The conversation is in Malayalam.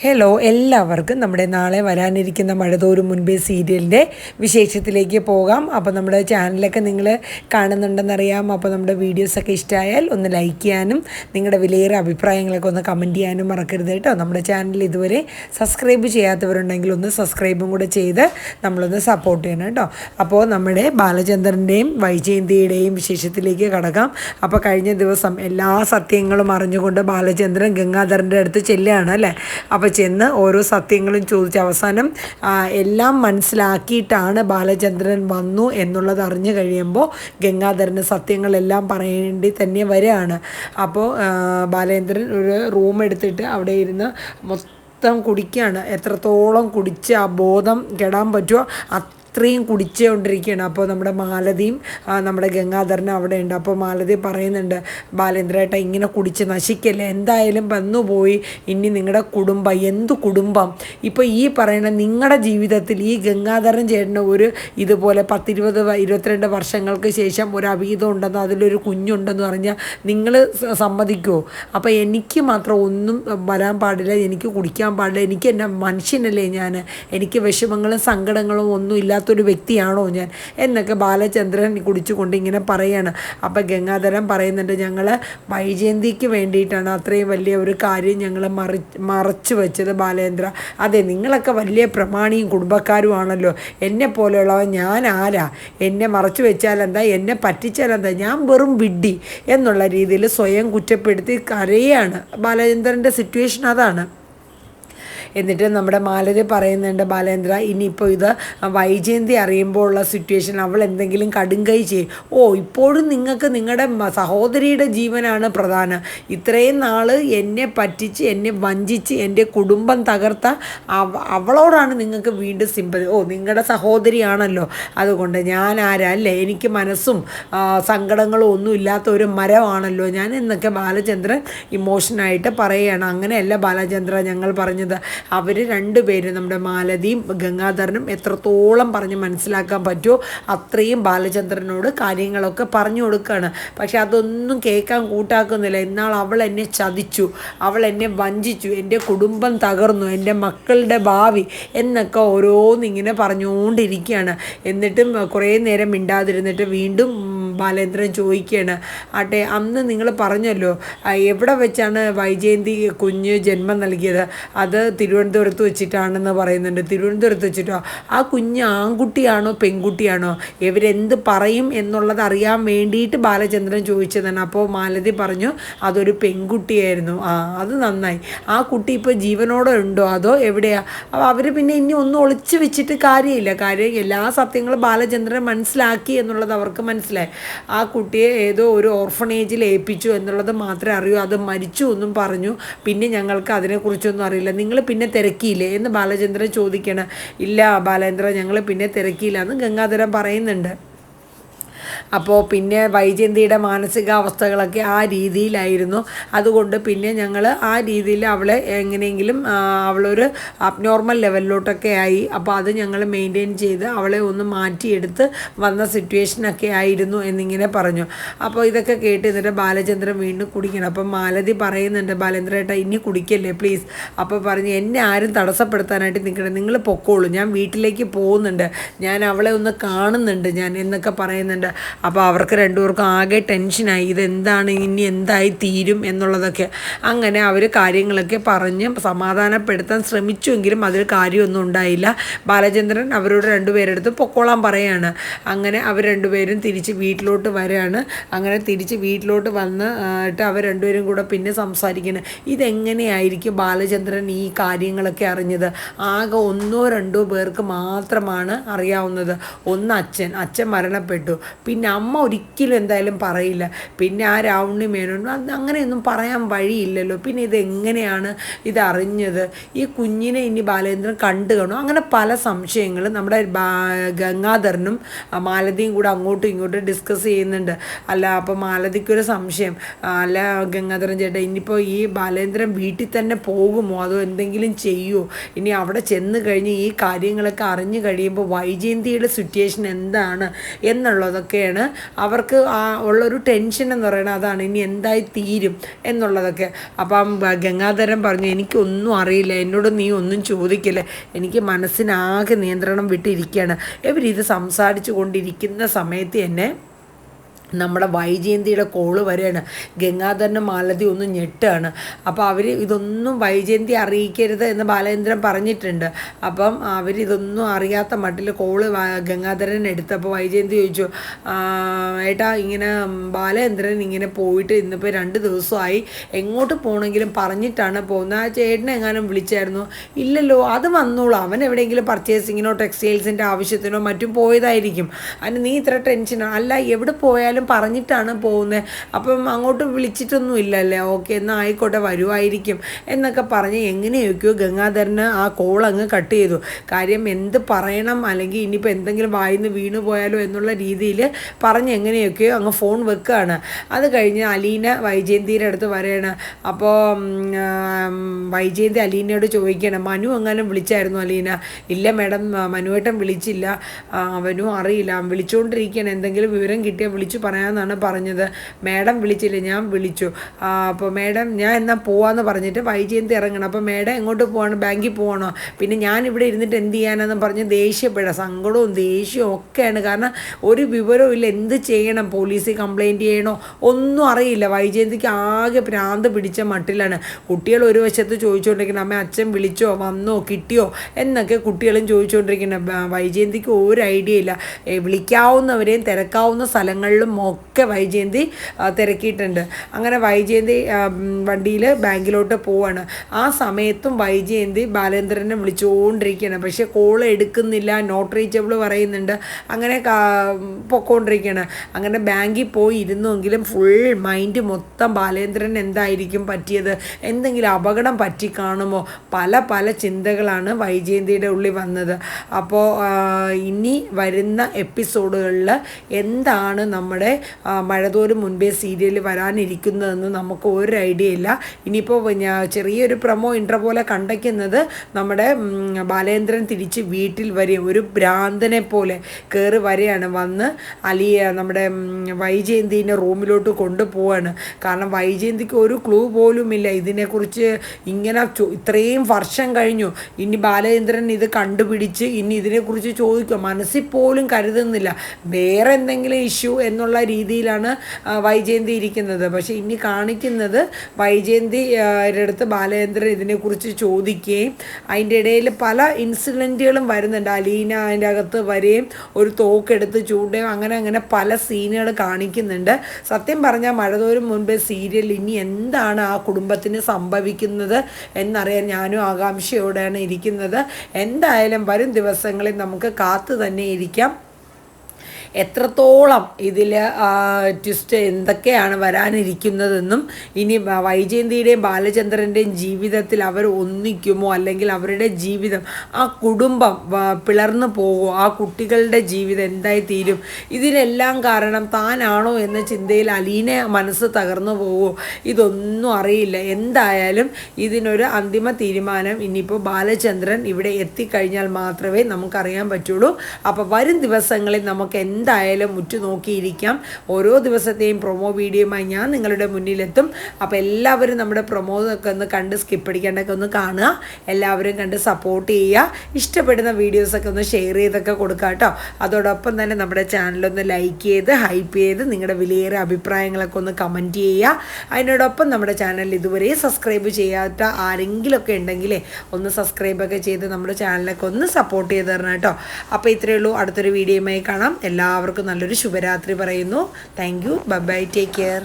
ഹലോ എല്ലാവർക്കും നമ്മുടെ നാളെ വരാനിരിക്കുന്ന മഴതോറും മുൻപേ സീരിയലിന്റെ വിശേഷത്തിലേക്ക് പോകാം. അപ്പോൾ നമ്മുടെ ചാനലൊക്കെ നിങ്ങൾ കാണുന്നുണ്ടെന്നറിയാം. അപ്പോൾ നമ്മുടെ വീഡിയോസൊക്കെ ഇഷ്ടമായാൽ ഒന്ന് ലൈക്ക് ചെയ്യാനും നിങ്ങളുടെ വിലയേറെ അഭിപ്രായങ്ങളൊക്കെ ഒന്ന് കമന്റ് ചെയ്യാനും മറക്കരുത് കേട്ടോ. നമ്മുടെ ചാനൽ ഇതുവരെ സബ്സ്ക്രൈബ് ചെയ്യാത്തവരുണ്ടെങ്കിൽ ഒന്ന് സബ്സ്ക്രൈബും കൂടെ ചെയ്ത് നമ്മളൊന്ന് സപ്പോർട്ട് ചെയ്യണം കേട്ടോ. അപ്പോൾ നമ്മുടെ ബാലചന്ദ്രന്റെയും വൈജയന്തിയുടെയും വിശേഷത്തിലേക്ക് കടക്കാം. അപ്പോൾ കഴിഞ്ഞ ദിവസം എല്ലാ സത്യങ്ങളും അറിഞ്ഞുകൊണ്ട് ബാലചന്ദ്രൻ ഗംഗാധരന്റെ അടുത്ത് ചെല്ലുകയാണ് അല്ലേ? അപ്പോൾ ചെന്ന് ഓരോ സത്യങ്ങളും ചോദിച്ച് അവസാനം എല്ലാം മനസ്സിലാക്കിയിട്ടാണ് ബാലചന്ദ്രൻ വന്നു എന്നുള്ളത് അറിഞ്ഞു കഴിയുമ്പോൾ ഗംഗാധരന് സത്യങ്ങളെല്ലാം പറയേണ്ടി തന്നെ വരികയാണ്. അപ്പോൾ ബാലേന്ദ്രൻ ഒരു റൂം എടുത്തിട്ട് അവിടെ ഇരുന്ന് മൊത്തം കുടിക്കുകയാണ്. എത്രത്തോളം കുടിച്ച് ആ ബോധം കെടാൻ പറ്റുമോ അത്രയും കുടിച്ചുകൊണ്ടിരിക്കുകയാണ്. അപ്പോൾ നമ്മുടെ മാലതിയും നമ്മുടെ ഗംഗാധരനും അവിടെ ഉണ്ട്. അപ്പോൾ മാലതി പറയുന്നുണ്ട് ബാലേന്ദ്രേട്ട ഇങ്ങനെ കുടിച്ച് നശിക്കല്ലേ? എന്തായാലും വന്നുപോയി. ഇനി നിങ്ങളുടെ കുടുംബം എന്ത് കുടുംബം? ഇപ്പോൾ ഈ പറയുന്ന നിങ്ങളുടെ ജീവിതത്തിൽ ഈ ഗംഗാധരൻ ചേട്ടന് ഒരു ഇതുപോലെ പത്തിരുപത് ഇരുപത്തിരണ്ട് വർഷങ്ങൾക്ക് ശേഷം ഒരു അഭീതം ഉണ്ടെന്നോ അതിലൊരു കുഞ്ഞുണ്ടെന്ന് പറഞ്ഞാൽ നിങ്ങൾ സമ്മതിക്കുമോ അപ്പോൾ എനിക്ക് മാത്രം ഒന്നും വരാൻ പാടില്ല എനിക്ക് കുടിക്കാൻ പാടില്ല എനിക്ക് എന്റെ മനുഷ്യനല്ലേ ഞാൻ എനിക്ക് വിഷമങ്ങളും സങ്കടങ്ങളും ഒന്നും ഇല്ലാത്തൊരു വ്യക്തിയാണോ ഞാൻ? എന്നൊക്കെ ബാലചന്ദ്രൻ കുടിച്ചുകൊണ്ട് ഇങ്ങനെ പറയാണ്. അപ്പം ഗംഗാധരൻ പറയുന്നുണ്ട് ഞങ്ങൾ വൈജയന്തിക്ക് വേണ്ടിയിട്ടാണ് അത്രയും വലിയ ഒരു കാര്യം ഞങ്ങൾ മറി മറച്ചു വെച്ചത് ബാലേന്ദ്ര. അതെ നിങ്ങളൊക്കെ വലിയ പ്രമാണിയും കുടുംബക്കാരുമാണല്ലോ. എന്നെ പോലെയുള്ളവൻ ഞാൻ ആരാ? എന്നെ മറച്ചു വെച്ചാൽ എന്താ? എന്നെ പറ്റിച്ചാൽ എന്താ? ഞാൻ വെറും വിഡ്ഡി എന്നുള്ള രീതിയിൽ സ്വയം കുറ്റപ്പെടുത്തി കരയാണ്. ബാലചന്ദ്രന്റെ സിറ്റുവേഷൻ അതാണ്. എന്നിട്ട് നമ്മുടെ മാലതി പറയുന്നുണ്ട് ബാലേന്ദ്ര ഇനിയിപ്പോൾ ഇത് വൈജയന്തി അറിയുമ്പോൾ ഉള്ള സിറ്റുവേഷൻ അവൾ എന്തെങ്കിലും കടുങ്കൈ ചെയ്യും. ഓ ഇപ്പോഴും നിങ്ങൾക്ക് നിങ്ങളുടെ സഹോദരിയുടെ ജീവനാണ് പ്രധാനം. ഇത്രയും നാൾ എന്നെ പറ്റിച്ച് എന്നെ വഞ്ചിച്ച് എന്റെ കുടുംബം തകർത്ത അവളോടാണ് നിങ്ങൾക്ക് വീണ്ടും സിമ്പതി ഓ നിങ്ങളുടെ സഹോദരിയാണല്ലോ. അതുകൊണ്ട് ഞാൻ ആരാ? എനിക്ക് മനസ്സും സങ്കടങ്ങളും ഒന്നും ഇല്ലാത്ത ഒരു മരമാണല്ലോ. ഞാൻ എന്നൊക്കെ ബാലചന്ദ്രൻ ഇമോഷനായിട്ട് പറയുകയാണ്. അങ്ങനെയല്ല ബാലചന്ദ്ര ഞങ്ങൾ പറഞ്ഞത്. അവർ രണ്ടുപേരും നമ്മുടെ മാലതിയും ഗംഗാധരനും എത്രത്തോളം പറഞ്ഞ് മനസ്സിലാക്കാൻ പറ്റുമോ അത്രയും ബാലചന്ദ്രനോട് കാര്യങ്ങളൊക്കെ പറഞ്ഞു കൊടുക്കുകയാണ് പക്ഷെ അതൊന്നും കേൾക്കാൻ കൂട്ടാക്കുന്നില്ല. എന്നാൽ അവൾ എന്നെ ചതിച്ചു അവൾ എന്നെ വഞ്ചിച്ചു എന്റെ കുടുംബം തകർന്നു എന്റെ മക്കളുടെ ഭാവി എന്നൊക്കെ ഓരോന്നിങ്ങനെ പറഞ്ഞുകൊണ്ടിരിക്കുകയാണ്. എന്നിട്ടും കുറേ നേരം മിണ്ടാതിരുന്നിട്ട് വീണ്ടും ബാലേന്ദ്രൻ ചോദിക്കുകയാണ് ആട്ടെ അന്ന് നിങ്ങൾ പറഞ്ഞല്ലോ എവിടെ വെച്ചാണ് വൈജയന്തി കുഞ്ഞ് ജന്മം നൽകിയത്? അത് തിരുവനന്തപുരത്ത് വെച്ചിട്ടാണെന്ന് പറയുന്നുണ്ട്. തിരുവനന്തപുരത്ത് വെച്ചിട്ടോ? ആ കുഞ്ഞ് ആൺകുട്ടിയാണോ പെൺകുട്ടിയാണോ? ഇവരെന്ത് പറയും എന്നുള്ളത് അറിയാൻ വേണ്ടിയിട്ട് ബാലചന്ദ്രൻ ചോദിച്ചതാണ്. അപ്പോൾ മാലതി പറഞ്ഞു അതൊരു പെൺകുട്ടിയായിരുന്നു. ആ അത് നന്നായി. ആ കുട്ടി ഇപ്പോൾ ജീവനോടെ ഉണ്ടോ? അതോ എവിടെയാ? അവർ പിന്നെ ഇനി ഒന്നും ഒളിച്ചു വെച്ചിട്ട് കാര്യമില്ല. കാര്യം എല്ലാ സത്യങ്ങളും ബാലചന്ദ്രൻ മനസ്സിലാക്കി എന്നുള്ളത് അവർക്ക് മനസ്സിലായി. ആ കുട്ടിയെ ഏതോ ഒരു ഓർഫണേജിൽ ഏൽപ്പിച്ചു എന്നുള്ളത് മാത്രമേ അറിയൂ. അത് മരിച്ചു എന്നും പറഞ്ഞു. പിന്നെ ഞങ്ങൾക്ക് അതിനെക്കുറിച്ചൊന്നും അറിയില്ല. നിങ്ങൾ പിന്നെ തിരക്കിയില്ലേ? എന്ന് ബാലചന്ദ്രൻ ചോദിക്കണം ഇല്ല ബാലേന്ദ്ര ഞങ്ങൾ പിന്നെ തിരക്കിയില്ല എന്ന് ഗംഗാധരൻ പറയുന്നുണ്ട്. അപ്പോൾ പിന്നെ വൈജയന്തിയുടെ മാനസികാവസ്ഥകളൊക്കെ ആ രീതിയിലായിരുന്നു. അതുകൊണ്ട് പിന്നെ ഞങ്ങൾ ആ രീതിയിൽ അവളെ എങ്ങനെയെങ്കിലും അവളൊരു അബ്നോർമൽ ലെവലിലോട്ടൊക്കെ ആയി. അപ്പോൾ അത് ഞങ്ങൾ മെയിന്റെയിൻ ചെയ്ത് അവളെ ഒന്ന് മാറ്റിയെടുത്ത് വന്ന സിറ്റുവേഷനൊക്കെ ആയിരുന്നു എന്നിങ്ങനെ പറഞ്ഞു. അപ്പോൾ ഇതൊക്കെ കേട്ട് എന്നിട്ട് ബാലചന്ദ്രൻ വീണ്ടും കുടിക്കണം. അപ്പം മാലതി പറയുന്നുണ്ട് ബാലേന്ദ്രേട്ട ഇനി കുടിക്കല്ലേ പ്ലീസ് അപ്പോൾ പറഞ്ഞ് എന്നെ ആരും തടസ്സപ്പെടുത്താനായിട്ട് നിൽക്കണം നിങ്ങൾ പൊക്കോളൂ. ഞാൻ വീട്ടിലേക്ക് പോകുന്നുണ്ട്. ഞാൻ അവളെ ഒന്ന് കാണുന്നുണ്ട് ഞാൻ എന്നൊക്കെ പറയുന്നുണ്ട്. അപ്പോൾ അവർക്ക് രണ്ടുപേർക്കും ആകെ ടെൻഷനായി ഇതെന്താണ് ഇനി എന്തായി തീരും എന്നുള്ളതൊക്കെ. അങ്ങനെ അവർ കാര്യങ്ങളൊക്കെ പറഞ്ഞ് സമാധാനപ്പെടുത്താൻ ശ്രമിച്ചുവെങ്കിലും അതിൽ കാര്യമൊന്നും ഉണ്ടായില്ല. ബാലചന്ദ്രൻ അവരോട് രണ്ടുപേരെടുത്ത് പൊക്കോളാൻ പറയാണ്. അങ്ങനെ അവർ രണ്ടുപേരും തിരിച്ച് വീട്ടിലോട്ട് വരികയാണ് അങ്ങനെ തിരിച്ച് വീട്ടിലോട്ട് വന്ന് ആയിട്ട് അവർ രണ്ടുപേരും കൂടെ പിന്നെ സംസാരിക്കുന്നത് ഇതെങ്ങനെയായിരിക്കും ബാലചന്ദ്രൻ ഈ കാര്യങ്ങളൊക്കെ അറിഞ്ഞത്? ആകെ ഒന്നോ രണ്ടോ പേർക്ക് മാത്രമാണ് അറിയാവുന്നത്. ഒന്ന് അച്ഛൻ അച്ഛൻ മരണപ്പെട്ടു. പിന്നെ അമ്മ ഒരിക്കലും എന്തായാലും പറയില്ല. പിന്നെ ആ രാവണി മേനോണ്ടും അത് അങ്ങനെയൊന്നും പറയാൻ വഴിയില്ലല്ലോ. പിന്നെ ഇതെങ്ങനെയാണ് ഇതറിഞ്ഞത് ഈ കുഞ്ഞിനെ ഇനി ബാലേന്ദ്രൻ കണ്ടു കാണും. അങ്ങനെ പല സംശയങ്ങളും നമ്മുടെ ഗംഗാധരനും മാലതിയും കൂടെ അങ്ങോട്ടും ഇങ്ങോട്ടും ഡിസ്കസ് ചെയ്യുന്നുണ്ട്. അല്ല അപ്പോൾ മാലതിക്കൊരു സംശയം. അല്ല ഗംഗാധരൻ ചേട്ടാ ഇനിയിപ്പോൾ ഈ ബാലേന്ദ്രൻ വീട്ടിൽ തന്നെ പോകുമോ? അതോ എന്തെങ്കിലും ചെയ്യുമോ ഇനി അവിടെ ചെന്ന് കഴിഞ്ഞ് ഈ കാര്യങ്ങളൊക്കെ അറിഞ്ഞു കഴിയുമ്പോൾ വൈജയന്തിയുടെ സിറ്റുവേഷൻ എന്താണ് എന്നുള്ളതൊക്കെയാണ് ചോദിക്കുകയാണ് അവർക്ക് ആ ഉള്ളൊരു ടെൻഷൻ എന്ന് പറയുന്നത് അതാണ്. ഇനി എന്തായി തീരും എന്നുള്ളതൊക്കെ. അപ്പം ഗംഗാധരൻ പറഞ്ഞു എനിക്കൊന്നും അറിയില്ല. എന്നോട് നീ ഒന്നും ചോദിക്കില്ല. എനിക്ക് മനസ്സിനാകെ നിയന്ത്രണം വിട്ടിരിക്കുകയാണ്. ഇവരിത് സംസാരിച്ചു കൊണ്ടിരിക്കുന്ന സമയത്ത് തന്നെ നമ്മുടെ വൈജയന്തിയുടെ കോൾ വരെയാണ്. ഗംഗാധരനും മാലതി ഒന്ന് ഞെട്ടാണ്. അപ്പോൾ അവർ ഇതൊന്നും വൈജയന്തി അറിയിക്കരുത് എന്ന് ബാലേന്ദ്രൻ പറഞ്ഞിട്ടുണ്ട്. അപ്പം അവരിതൊന്നും അറിയാത്ത മട്ടിൽ കോൾ ഗംഗാധരൻ എടുത്തപ്പോൾ വൈജയന്തി ചോദിച്ചു ഏട്ടാ ഇങ്ങനെ ബാലേന്ദ്രൻ ഇങ്ങനെ പോയിട്ട് ഇന്നിപ്പോൾ രണ്ട് ദിവസമായി എങ്ങോട്ട് പോകണമെങ്കിലും പറഞ്ഞിട്ടാണ് പോകുന്നത്. ആ ചേട്ടനെ എങ്ങാനും വിളിച്ചായിരുന്നു? ഇല്ലല്ലോ അത് വന്നോളൂ. അവൻ എവിടെയെങ്കിലും പർച്ചേസിങ്ങിനോ ടെക്സ്റ്റൈൽസിന്റെ ആവശ്യത്തിനോ മറ്റും പോയതായിരിക്കും. അതിന് നീ ഇത്ര ടെൻഷനാണ് അല്ല എവിടെ പോയാലും എന്തായാലും പറഞ്ഞിട്ടാണ് പോകുന്നത് അപ്പം അങ്ങോട്ട് വിളിച്ചിട്ടൊന്നും ഇല്ലല്ലേ ഓക്കെ എന്നാൽ ആയിക്കോട്ടെ വരുമായിരിക്കും എന്നൊക്കെ പറഞ്ഞ് എങ്ങനെയൊക്കെയോ ഗംഗാധരന് ആ കോൾ അങ്ങ് കട്ട് ചെയ്തു. കാര്യം എന്ത് പറയണം? അല്ലെങ്കിൽ ഇനിയിപ്പോൾ എന്തെങ്കിലും വായിന്ന് വീണു പോയാലോ എന്നുള്ള രീതിയിൽ പറഞ്ഞ് എങ്ങനെയൊക്കെയോ അങ്ങ് ഫോൺ വെക്കുകയാണ് അത് കഴിഞ്ഞ് അലീന വൈജയന്തിയുടെ അടുത്ത് പറയണം. അപ്പോൾ വൈജയന്തി അലീനയോട് ചോദിക്കണം. മനു എങ്ങാനും വിളിച്ചായിരുന്നു അലീന? ഇല്ല മാഡം മനുവേട്ടൻ വിളിച്ചില്ല. അവനും അറിയില്ല. വിളിച്ചുകൊണ്ടിരിക്കുകയാണ് എന്തെങ്കിലും വിവരം കിട്ടിയാൽ വിളിച്ചു പറയാമെന്നാണ് പറഞ്ഞത്. മേഡം വിളിച്ചില്ല ഞാൻ വിളിച്ചു. അപ്പോൾ മേഡം ഞാൻ എന്നാൽ പോവാന്ന് പറഞ്ഞിട്ട് വൈജയന്തി ഇറങ്ങണം? അപ്പോൾ മേഡം എങ്ങോട്ട് പോവാണ്? ബാങ്കിൽ പോകണോ പിന്നെ ഞാൻ ഇവിടെ ഇരുന്നിട്ട് എന്ത് ചെയ്യാനെന്ന് പറഞ്ഞ് ദേഷ്യപ്പെടുക സങ്കടവും ദേഷ്യവും ഒക്കെയാണ്. കാരണം ഒരു വിവരവും ഇല്ല. എന്ത് ചെയ്യണം? പോലീസിൽ കംപ്ലയിന്റ് ചെയ്യണോ? ഒന്നും അറിയില്ല. വൈജയന്തിക്ക് ആകെ ഭ്രാന്ത് പിടിച്ച മട്ടിലാണ്. കുട്ടികൾ ഒരു വശത്ത് ചോദിച്ചുകൊണ്ടിരിക്കുന്നത് അമ്മ അച്ഛൻ വിളിച്ചോ? വന്നോ? കിട്ടിയോ? എന്നൊക്കെ കുട്ടികളും ചോദിച്ചുകൊണ്ടിരിക്കുന്നത് വൈജയന്തിക്ക് ഒരു ഐഡിയ ഇല്ല. വിളിക്കാവുന്നവരെയും തിരക്കാവുന്ന സ്ഥലങ്ങളിലും ഒക്കെ വൈജയന്തി തിരക്കിയിട്ടുണ്ട്. അങ്ങനെ വൈജയന്തി വണ്ടിയിൽ ബാങ്കിലോട്ട് പോവാണ്. ആ സമയത്തും വൈജയന്തി ബാലേന്ദ്രനെ വിളിച്ചുകൊണ്ടിരിക്കുകയാണ് പക്ഷേ കോൾ എടുക്കുന്നില്ല നോട്ട് റീച്ചബിൾ പറയുന്നുണ്ട്. അങ്ങനെ പൊക്കോണ്ടിരിക്കുകയാണ് അങ്ങനെ ബാങ്കിൽ പോയി ഇരുന്നുവെങ്കിലും ഫുൾ മൈൻഡ് മൊത്തം ബാലേന്ദ്രൻ എന്തായിരിക്കും പറ്റിയത്? എന്തെങ്കിലും അപകടം പറ്റി കാണുമോ? പല പല ചിന്തകളാണ് വൈജയന്തിയുടെ ഉള്ളിൽ വന്നത്. അപ്പോൾ ഇനി വരുന്ന എപ്പിസോഡുകളിൽ എന്താണ് നമ്മുടെ മഴതോറും മുൻപേ സീരിയൽ വരാനിരിക്കുന്നതെന്ന് നമുക്ക് ഒരു ഐഡിയ ഇല്ല ഇനിയിപ്പോൾ ചെറിയൊരു പ്രമോ ഇൻട്രോ പോലെ കണ്ടയ്ക്കുന്നത് നമ്മുടെ ബാലേന്ദ്രൻ തിരിച്ച് വീട്ടിൽ വരെയും ഒരു ഭ്രാന്തനെ പോലെ കയറി വരെയാണ്. വന്ന് അലിയ നമ്മുടെ വൈജയന്തിനെ റൂമിലോട്ട് കൊണ്ടുപോവാണ്. കാരണം വൈജയന്തിക്ക് ഒരു ക്ലൂ പോലും ഇല്ല ഇതിനെക്കുറിച്ച് ഇങ്ങനെ ഇത്രയും വർഷം കഴിഞ്ഞു. ഇനി ബാലചന്ദ്രൻ ഇത് കണ്ടുപിടിച്ച് ഇനി ഇതിനെക്കുറിച്ച് ചോദിക്കുക. മനസ്സിൽ പോലും കരുതുന്നില്ല. വേറെ എന്തെങ്കിലും ഇഷ്യൂ എന്നുള്ള രീതിയിലാണ് വൈജയന്തി ഇരിക്കുന്നത്. പക്ഷേ ഇനി കാണിക്കുന്നത് വൈജയന്തി അടുത്ത് ബാലചന്ദ്രൻ ഇതിനെക്കുറിച്ച് ചോദിക്കുകയും അതിന്റെ ഇടയിൽ പല ഇൻസിഡന്റുകളും വരുന്നുണ്ട്. അലീന അതിന്റെ അകത്ത് വരെയും ഒരു തോക്കെടുത്ത് ചൂണ്ടുകയും അങ്ങനെ അങ്ങനെ പല സീനുകൾ കാണിക്കുന്നുണ്ട്. സത്യം പറഞ്ഞാൽ മഴതോരും മുൻപേ സീരിയൽ ഇനി എന്താണ് ആ കുടുംബത്തിന് സംഭവിക്കുന്നത് എന്നറിയാൻ ഞാനും ആകാംക്ഷയോടെയാണ് ഇരിക്കുന്നത്. എന്തായാലും വരും ദിവസങ്ങളിൽ നമുക്ക് കാത്തു തന്നെ ഇരിക്കാം. എത്രത്തോളം ഇതിൽ ട്വിസ്റ്റ് എന്തൊക്കെയാണ് വരാനിരിക്കുന്നതെന്നും ഇനി വൈജയന്തിയുടെയും ബാലചന്ദ്രന്റെയും ജീവിതത്തിൽ അവർ ഒന്നിക്കുമോ അല്ലെങ്കിൽ അവരുടെ ജീവിതം ആ കുടുംബം പിളർന്നു പോകുമോ? ആ കുട്ടികളുടെ ജീവിതം എന്തായി തീരും? ഇതിനെല്ലാം കാരണം താനാണോ എന്ന ചിന്തയിൽ അലീനെ മനസ്സ് തകർന്നു പോകുമോ? ഇതൊന്നും അറിയില്ല. എന്തായാലും ഇതിനൊരു അന്തിമ തീരുമാനം ഇനിയിപ്പോൾ ബാലചന്ദ്രൻ ഇവിടെ എത്തിക്കഴിഞ്ഞാൽ മാത്രമേ നമുക്കറിയാൻ പറ്റുള്ളൂ. അപ്പോൾ വരും ദിവസങ്ങളിൽ നമുക്ക് എന്ത് എന്തായാലും ഉറ്റുനോക്കിയിരിക്കാം. ഓരോ ദിവസത്തെയും പ്രൊമോ വീഡിയോയുമായി ഞാൻ നിങ്ങളുടെ മുന്നിലെത്തും. അപ്പോൾ എല്ലാവരും നമ്മുടെ പ്രൊമോ ഒക്കെ ഒന്ന് കണ്ട് സ്കിപ്പ് അടിക്കേണ്ടൊക്കെ ഒന്ന് കാണുക. എല്ലാവരും കണ്ട് സപ്പോർട്ട് ചെയ്യുക. ഇഷ്ടപ്പെടുന്ന വീഡിയോസൊക്കെ ഒന്ന് ഷെയർ ചെയ്തൊക്കെ കൊടുക്കുക കേട്ടോ. അതോടൊപ്പം തന്നെ നമ്മുടെ ചാനലൊന്ന് ലൈക്ക് ചെയ്ത് ഹൈപ്പ് ചെയ്ത് നിങ്ങളുടെ വിലയേറെ അഭിപ്രായങ്ങളൊക്കെ ഒന്ന് കമന്റ് ചെയ്യുക. അതിനോടൊപ്പം നമ്മുടെ ചാനൽ ഇതുവരെ സബ്സ്ക്രൈബ് ചെയ്യാത്ത ആരെങ്കിലുമൊക്കെ ഉണ്ടെങ്കിലേ ഒന്ന് സബ്സ്ക്രൈബൊക്കെ ചെയ്ത് നമ്മുടെ ചാനലൊക്കെ ഒന്ന് സപ്പോർട്ട് ചെയ്ത് തരണം കേട്ടോ. അപ്പോൾ ഇത്രയേ ഉള്ളൂ. അടുത്തൊരു വീഡിയോയുമായി കാണാം. എല്ലാ എല്ലാവർക്കും നല്ലൊരു ശുഭരാത്രി പറയുന്നു. Thank you bye take care